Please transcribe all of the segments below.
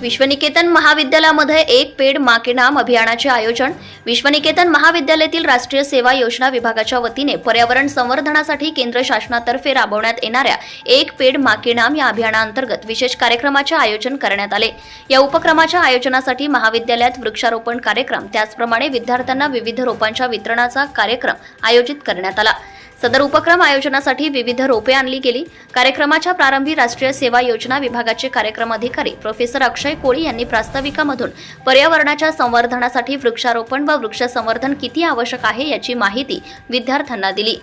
विश्वनिकेतन महाविद्यालयामध्ये एक पेड मा नाम अभियानाचे आयोजन. विश्वनिकेतन महाविद्यालयातील राष्ट्रीय सेवा योजना विभागाच्या वतीने पर्यावरण संवर्धनासाठी केंद्र शासनातर्फे राबवण्यात येणाऱ्या एक पेड मा नाम या अभियानाअंतर्गत विशेष कार्यक्रमाचे आयोजन करण्यात आले. या उपक्रमाच्या आयोजनासाठी महाविद्यालयात वृक्षारोपण कार्यक्रम त्याचप्रमाणे विद्यार्थ्यांना विविध रोपांच्या वितरणाचा कार्यक्रम आयोजित करण्यात आला. सदर उपक्रम आयोजनासाठी विविध रोपे आणली गेली. कार्यक्रमाच्या प्रारंभी राष्ट्रीय सेवा योजना विभागाचे कार्यक्रम अधिकारी प्रोफेसर अक्षय कोळी यांनी प्रास्ताविकामधून पर्यावरणाच्या संवर्धनासाठी वृक्षारोपण व वृक्ष संवर्धन किती आवश्यक आहे याची माहिती विद्यार्थ्यांना दिली.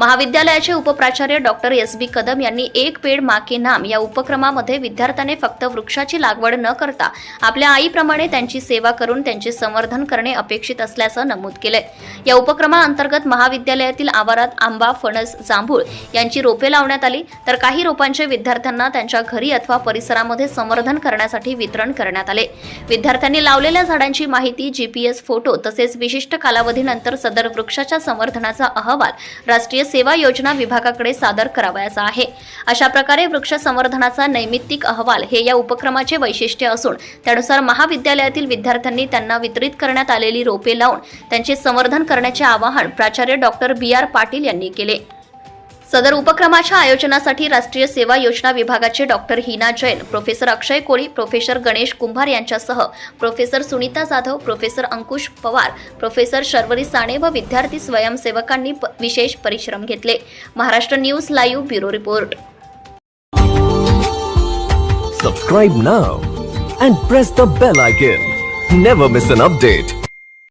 महाविद्यालयाचे उपप्राचार्य डॉक्टर एस बी कदम यांनी एक पेड मा के नाम या उपक्रमामध्ये विद्यार्थ्याने फक्त वृक्षाची लागवड न करता आपल्या आईप्रमाणे त्यांची सेवा करून त्यांचे संवर्धन करणे अपेक्षित असल्याचं नमूद केलंय. या उपक्रमाअंतर्गत महाविद्यालयातील आवारात आंबा फणस जांभूळ यांची रोपे लावण्यात आली. तर काही रोपांचे विद्यार्थ्यांना त्यांच्या घरी अथवा परिसरामध्ये संवर्धन करण्यासाठी वितरण करण्यात आले. विद्यार्थ्यांनी लावलेल्या झाडांची माहिती जीपीएस फोटो तसेच विशिष्ट कालावधीनंतर सदर वृक्षाच्या संवर्धनाचा अहवाल राष्ट्रीय सेवा योजना विभागाकडे सादर करावयाचा आहे. अशा प्रकारे वृक्ष संवर्धनाचा नैमित्तिक अहवाल हे या उपक्रमाचे वैशिष्ट्य असून त्यानुसार महाविद्यालयातील विद्यार्थ्यांनी त्यांना वितरित करण्यात आलेली रोपे लावून त्यांचे संवर्धन करण्याचे आवाहन प्राचार्य डॉक्टर बी आर पाटील यांनी केले. सदर उपक्रमाच्या आयोजनासाठी राष्ट्रीय सेवा योजना विभागाचे doctor Heena Jain professor Akshay Koli professor Ganesh Kumbhar यांच्यासह professor Sunita Jadhav professor Ankush Pawar professor Sharvari Sane व विद्यार्थी स्वयंसेवकांनी विशेष परिश्रम घेतले Maharashtra news live bureau report Subscribe now and press the bell icon. Never miss an update.